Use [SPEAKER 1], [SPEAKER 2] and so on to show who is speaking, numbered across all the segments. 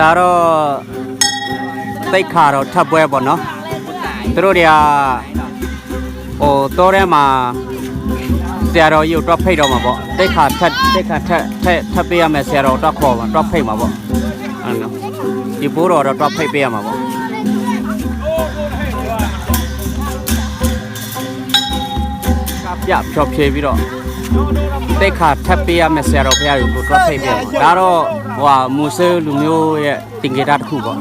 [SPEAKER 1] ဒါတော့တိတ်ခါတော့ထပ်ပွဲပေါ့နော်သူတို့တွေကဟိုတောထဲမှာ ဆရာတော်ကြီးကိုတွက်ဖိတ်တော့မှာပေါ့တိတ်ခါထက်တိတ်ခါထက်ထက်ထပ်ပေးရမယ်ဆရာတော်တွက်ခေါ်မှာတွက်ဖိတ်မှာပေါ့အဲ့နော်ဒီဘိုးတော်တော့တွက်ဖိတ်ပေးရမှာပေါ့ကပြဖြောဖြေပြီးတော့တိတ်ခါထပ်ပေးရမယ်ဆရာတော်ဖရာကိုတွက်ဖိတ်ပေးရမှာဒါတော့ဟိုဟာမူဆဲလူမျိုးရဲ့တင်ကြတာတစ်ခုပေါ့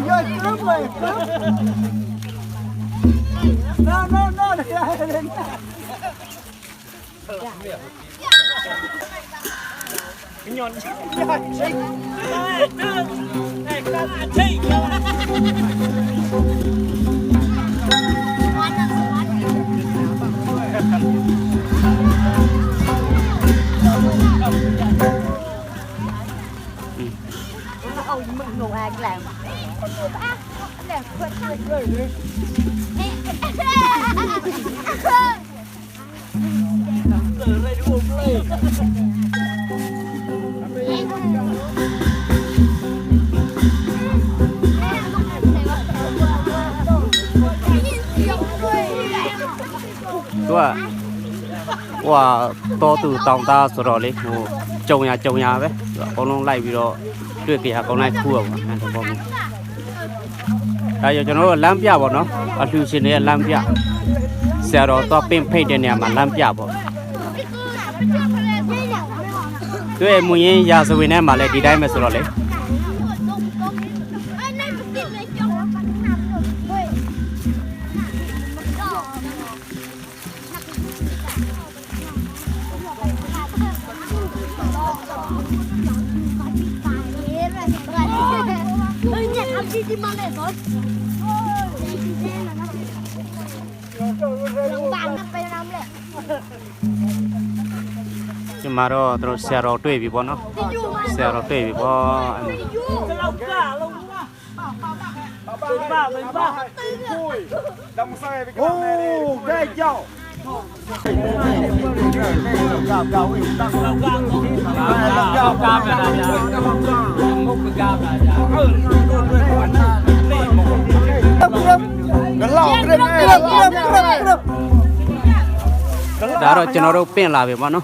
[SPEAKER 2] nhon nhon chị này các bạn chị
[SPEAKER 3] ông mừng ngủ anh làm làm quên quên rồi quên
[SPEAKER 1] သူကဟိုဟာတောသူတောင်သားဆိုတော့လေဟိုကြုံရကြုံရပဲသူကအကုန်လုံးလိုက်ပြီးတော့တွေ့ကြရအကုန်လိုက်ခူးအောင်အဲ့ဒါပေါ့မျိုးဒါကြောင့်ကျွန်တော်တို့လမ်းပြပေါ့နော်အလှူရှင်တွေရဲ့လမ်းပြဆရာတော်တော့ပင့်ဖိတ်တဲ့နေရာမှာလမ်းပြပေါ့ သူရဲ့မူရင်းရာဇဝင်ထဲမှာလည်းဒီတိုင်းပဲဆိုတော့လေ ကျွန်မတော့သူတို့ဆရာတော်တွေ့ပြီပေါ့နော်ဆရာတော်တွေ့ပြီပေါ့အဲ့ မှာ
[SPEAKER 2] လောက်ကလုံးမပါမပါ
[SPEAKER 4] Oh, cái chậu.
[SPEAKER 2] လောက်ကလုံးလောက်ကကားပြတာကြာမုတ်ကားပြတာကြာဟုတ်
[SPEAKER 4] Cái lọ cái này, cái lọ cái này.
[SPEAKER 1] ဒါတော့ကျွန်တော်တို့ပင့်လာပြီပေါ့နော်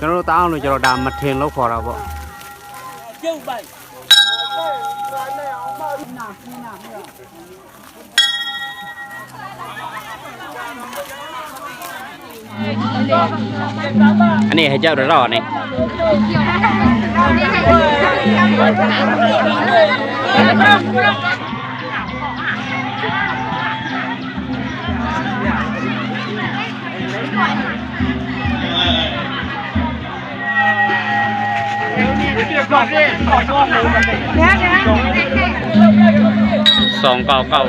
[SPEAKER 4] cho nó tao
[SPEAKER 2] rồi cho
[SPEAKER 4] nó
[SPEAKER 1] đàm mặt thiền nó khó ra vợ anh này hay chơi rồi này. สองเก้าเก้า